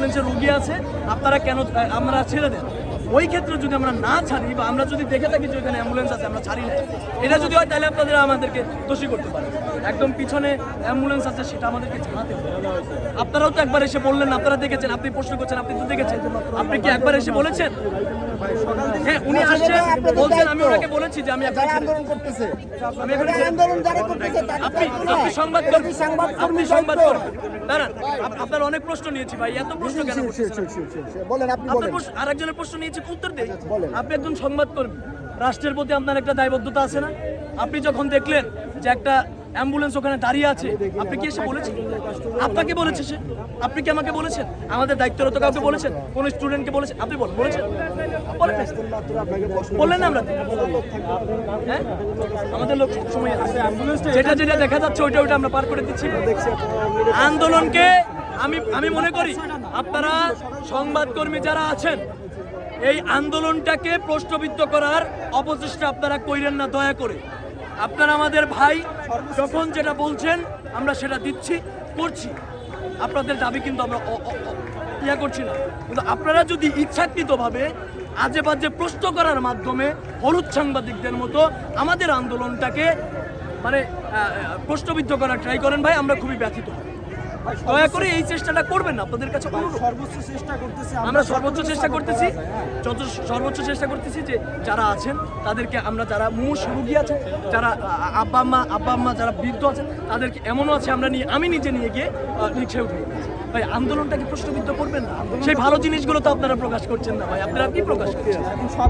অ্যাম্বুলেন্সে রুগী আছে আপনারা কেন আমরা ছেড়ে দেন? ওই ক্ষেত্রে যদি আমরা না ছাড়ি বা আমরা যদি দেখে থাকি যে ওখানে অ্যাম্বুলেন্স আছে আমরা ছাড়ি না। এটা যদি হয় তাহলে আপনাদের আমাদেরকে দোষী করতে পারেন একদম পিছনে অ্যাম্বুলেন্স আছে সেটা আমাদেরকে জানাতে হবে। আপনারাও তো একবার এসে বললেন আপনারা দেখেছেন আপনি প্রশ্ন করছেন আপনি তো দেখেছেন। আপনি কি একবার এসে বলেছেন? হ্যাঁ উনি আসছেন বলছেন আমি ওনাকে বলেছি যে আমি এখন যারা ছেড়ে আন্দোলন করতেছে আমি এখন আন্দোলন যারা করতেছে আপনি আপনি সংবাদ করবেন আপনি সংবাদ করবেন দাঁড়ান আপনার অনেক প্রশ্ন নিয়েছি ভাই এত প্রশ্ন কেন বলেন আপনি বলেন। আরেকজনের প্রশ্ন নিয়েছি উত্তর দেই বলেন। আপনি একজন সংবাদকর্মী রাষ্ট্রের প্রতি আপনার একটা দায়বদ্ধতা আছে না? আপনি যখন দেখলেন যে একটা অ্যাম্বুলেন্স ওখানে দাঁড়িয়ে আছে আপনি কি এসে বলেছেন? আপনাকে বলেছে সে। আপনি কি আমাকে বলেছেন? আমাদের দায়িত্বরত কাউকে বলেছেন? কোন স্টুডেন্টকে বলেছেন? আপনি বলেন বলেছেন? বললেন না আমরা। হ্যাঁ? আমাদের লোক সময় যেটা যেটা দেখা যাচ্ছে ওইটা ওইটা আমরা পার করে দিচ্ছি। আন্দোলনকে আমি আমি মনে করি আপনারা সংবাদকর্মী যারা আছেন এই আন্দোলনটাকে প্রশ্নবিদ্ধ করার অপচেষ্টা আপনারা কইরেন না, দয়া করে। আপনারা আমাদের ভাই যখন যেটা বলছেন, আমরা সেটা দিচ্ছি, করছি। আপনাদের দাবি কিন্তু আমরা ইয়া করছি না। কিন্তু আপনারা যদি ইচ্ছাকৃতভাবে আজে বাজে প্রশ্ন করার মাধ্যমে হলুদ সাংবাদিকদের মতো আমাদের আন্দোলনটাকে মানে প্রশ্নবিদ্ধ করার ট্রাই করেন ভাই, আমরা খুবই ব্যথিত। হই। দয়া করে এই চেষ্টাটা করবেন না আপনাদের কাছে সর্বোচ্চ চেষ্টা করতেছি আমরা সর্বোচ্চ চেষ্টা করতেছি যত সর্বোচ্চ চেষ্টা করতেছি যে যারা আছেন তাদেরকে আমরা যারা মুমূর্ষ রুগী আছেন যারা আব্বা আম্মা আব্বা আম্মা যারা বৃদ্ধ আছেন তাদেরকে এমনও আছে আমরা নিয়ে আমি নিজে নিয়ে গিয়ে রিক্সায় উঠে। ভাই আন্দোলনটাকে প্রশ্নবিদ্ধ করবেন না। সেই ভালো জিনিসগুলো তো আপনারা প্রকাশ করছেন না ভাই। আপনারা কি প্রকাশ করছেন? সব